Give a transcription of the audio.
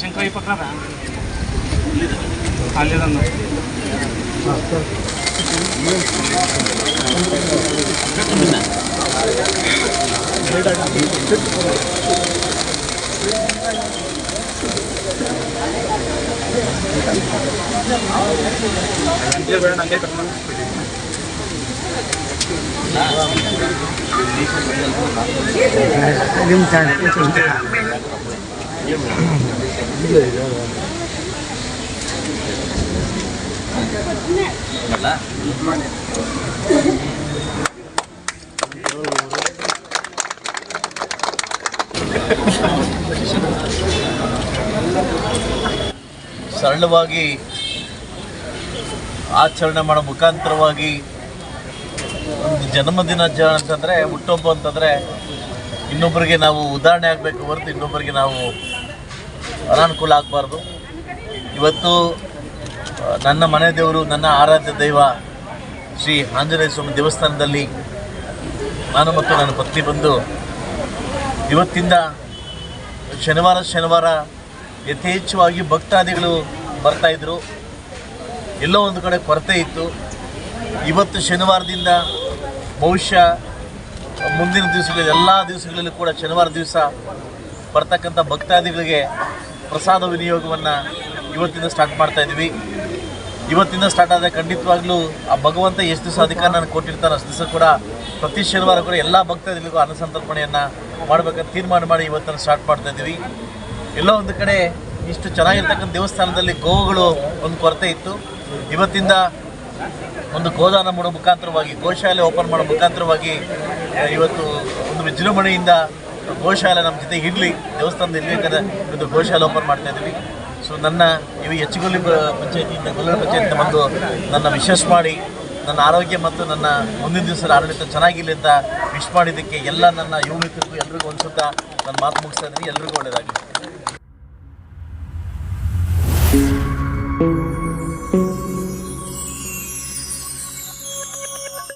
Shankara đây đây là những tổ chức Đêm trai cũng chuẩn trai Mặt lá ಸರಳವಾಗಿ ಆಚರಣೆ ಮಾಡೋ ಮುಖಾಂತರವಾಗಿ ಒಂದು ಜನ್ಮದಿನ ಜ ಅಂತಂದರೆ ಹುಟ್ಟೊಬ್ಬ ಅಂತಂದರೆ ಇನ್ನೊಬ್ಬರಿಗೆ ನಾವು ಉದಾಹರಣೆ ಆಗಬೇಕು ಹೊರತು ಇನ್ನೊಬ್ಬರಿಗೆ ನಾವು ಅನಾನುಕೂಲ ಆಗಬಾರ್ದು. ಇವತ್ತು ನನ್ನ ಮನೆ ದೇವರು, ನನ್ನ ಆರಾಧ್ಯ ದೈವ ಶ್ರೀ ಆಂಜನೇಯ ಸ್ವಾಮಿ ದೇವಸ್ಥಾನದಲ್ಲಿ ನಾನು ಮತ್ತು ನನ್ನ ಪತ್ನಿ ಬಂದು ಇವತ್ತಿಂದ ಶನಿವಾರ ಶನಿವಾರ ಯಥೇಚ್ಛವಾಗಿ ಭಕ್ತಾದಿಗಳು ಬರ್ತಾಯಿದ್ರು ಎಲ್ಲೋ ಒಂದು ಕಡೆ ಕೊರತೆ ಇತ್ತು. ಇವತ್ತು ಶನಿವಾರದಿಂದ ಬಹುಶಃ ಮುಂದಿನ ದಿವಸಗಳಲ್ಲಿ ಎಲ್ಲ ದಿವಸಗಳಲ್ಲಿ ಕೂಡ ಶನಿವಾರ ದಿವಸ ಬರ್ತಕ್ಕಂಥ ಭಕ್ತಾದಿಗಳಿಗೆ ಪ್ರಸಾದ ವಿನಿಯೋಗವನ್ನು ಇವತ್ತಿಂದ ಸ್ಟಾರ್ಟ್ ಮಾಡ್ತಾ ಇದ್ವಿ. ಇವತ್ತಿಂದ ಸ್ಟಾರ್ಟ್ ಆದರೆ ಖಂಡಿತವಾಗ್ಲೂ ಆ ಭಗವಂತ ಎಷ್ಟು ದಿವಸ ಅಧಿಕಾರ ನಾನು ಕೊಟ್ಟಿರ್ತಾನೆ ಅಷ್ಟು ದಿವಸ ಕೂಡ ಪ್ರತಿ ಶನಿವಾರ ಕೂಡ ಎಲ್ಲ ಭಕ್ತಾದಿಗಳಿಗೂ ಅನ್ನಸಂತರ್ಪಣೆಯನ್ನು ಮಾಡಬೇಕಂತ ತೀರ್ಮಾನ ಮಾಡಿ ಇವತ್ತನ್ನು ಸ್ಟಾರ್ಟ್ ಮಾಡ್ತಾ ಇದ್ದೀವಿ. ಎಲ್ಲೋ ಒಂದು ಕಡೆ ಇಷ್ಟು ಚೆನ್ನಾಗಿರ್ತಕ್ಕಂಥ ದೇವಸ್ಥಾನದಲ್ಲಿ ಗೋವುಗಳು ಒಂದು ಕೊರತೆ ಇತ್ತು. ಇವತ್ತಿಂದ ಒಂದು ಗೋದಾನ ಮಾಡೋ ಮುಖಾಂತರವಾಗಿ, ಗೋಶಾಲೆ ಓಪನ್ ಮಾಡೋ ಮುಖಾಂತರವಾಗಿ ಇವತ್ತು ಒಂದು ವಿಜೃಂಭಣೆಯಿಂದ ಗೋಶಾಲೆ ನಮ್ಮ ಜೊತೆ ಇರಲಿ ದೇವಸ್ಥಾನದ ಇರಬೇಕಾದ್ರೆ ಒಂದು ಗೋಶಾಲೆ ಓಪನ್ ಮಾಡ್ತಾ ಇದ್ದೀವಿ. ಸೊ ನನ್ನ ಇವು ಹೆಚ್ಚುಗೊಲ್ಲಿ ಪಂಚಾಯತಿಯಿಂದ ಗೊಲ್ಲರ ಪಂಚಾಯತಿಯಿಂದ ಬಂದು ನನ್ನ ವಿಶೇಷ ಮಾಡಿ ನನ್ನ ಆರೋಗ್ಯ ಮತ್ತು ನನ್ನ ಮುಂದಿನ ದಿವಸದ ಆಡಳಿತ ಚೆನ್ನಾಗಿಲ್ಲ ಅಂತ ವಿಶ್ ಮಾಡಿದ್ದಕ್ಕೆ ಎಲ್ಲ ನನ್ನ ಯುವ ಮಿತ್ರರಿಗೂ ಎಲ್ರಿಗೂ ಒಂದು ನನ್ನ ಮಾತು ಮುಗಿಸ್ತಾ ಇದ್ದೀನಿ. ಎಲ್ರಿಗೂ ಒಳ್ಳೆಯದಾಗಲಿ.